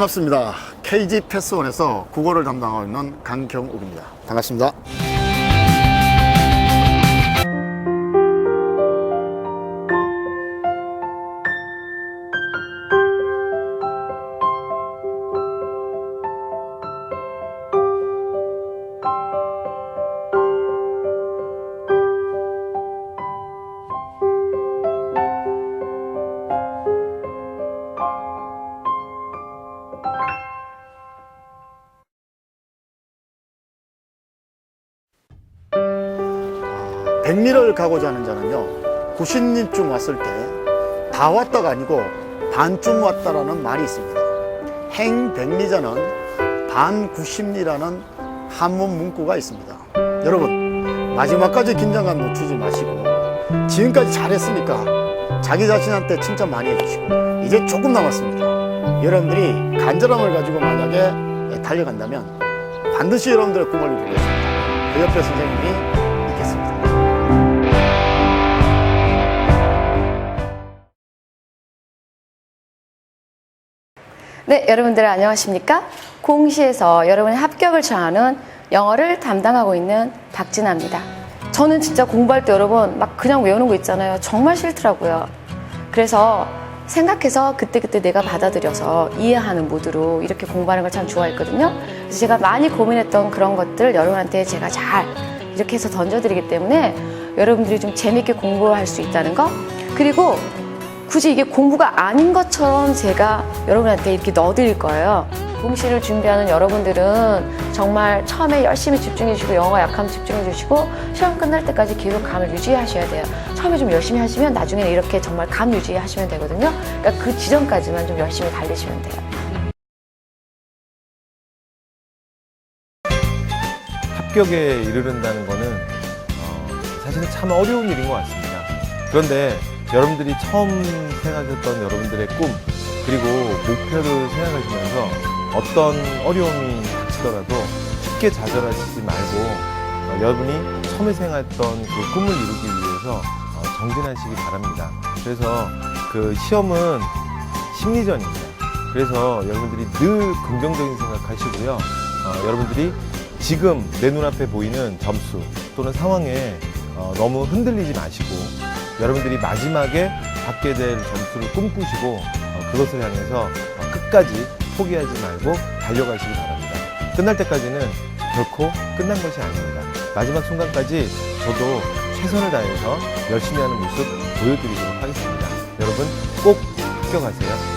반갑습니다. KG 패스원에서 국어를 담당하고 있는 강경욱입니다. 반갑습니다. 백리를 가고자 하는 자는요, 90리쯤 왔을 때 다 왔다가 아니고 반쯤 왔다라는 말이 있습니다. 행 백리자는 반구십리라는 한문 문구가 있습니다. 여러분, 마지막까지 긴장감 놓치지 마시고, 지금까지 잘했으니까 자기 자신한테 칭찬 많이 해주시고, 이제 조금 남았습니다. 여러분들이 간절함을 가지고 만약에 달려간다면 반드시 여러분들의 꿈을 이루겠습니다. 그 옆에 선생님이 네, 여러분들 안녕하십니까? 공시에서 여러분의 합격을 정하는 영어를 담당하고 있는 박진아입니다. 저는 진짜 공부할 때 여러분 막 그냥 외우는 거 있잖아요. 정말 싫더라고요. 그래서 생각해서 그때그때 내가 받아들여서 이해하는 모드로 이렇게 공부하는 걸 참 좋아했거든요. 그래서 제가 많이 고민했던 그런 것들 여러분한테 제가 잘 이렇게 해서 던져드리기 때문에 여러분들이 좀 재밌게 공부할 수 있다는 거 그리고 굳이 이게 공부가 아닌 것처럼 제가 여러분한테 이렇게 넣어드릴 거예요. 공시를 준비하는 여러분들은 정말 처음에 열심히 집중해 주시고 영어가 약하면 집중해 주시고 시험 끝날 때까지 계속 감을 유지하셔야 돼요. 처음에 좀 열심히 하시면 나중에는 이렇게 정말 감 유지하시면 되거든요. 그러니까 그 지점까지만 좀 열심히 달리시면 돼요. 합격에 이르른다는 거는 어, 사실은 참 어려운 일인 것 같습니다. 그런데 여러분들이 처음 생각했던 여러분들의 꿈 그리고 목표를 생각하시면서 어떤 어려움이 닥치더라도 쉽게 좌절하시지 말고 어, 여러분이 처음에 생각했던 그 꿈을 이루기 위해서 어, 정진하시기 바랍니다. 그래서 그 시험은 심리전입니다. 그래서 여러분들이 늘 긍정적인 생각하시고요. 어, 여러분들이 지금 내 눈앞에 보이는 점수 또는 상황에 어, 너무 흔들리지 마시고 여러분들이 마지막에 받게 될 점수를 꿈꾸시고 어, 그것을 향해서 어, 끝까지 포기하지 말고 달려가시기 바랍니다. 끝날 때까지는 결코 끝난 것이 아닙니다. 마지막 순간까지 저도 최선을 다해서 열심히 하는 모습 보여드리도록 하겠습니다. 여러분 꼭 합격하세요.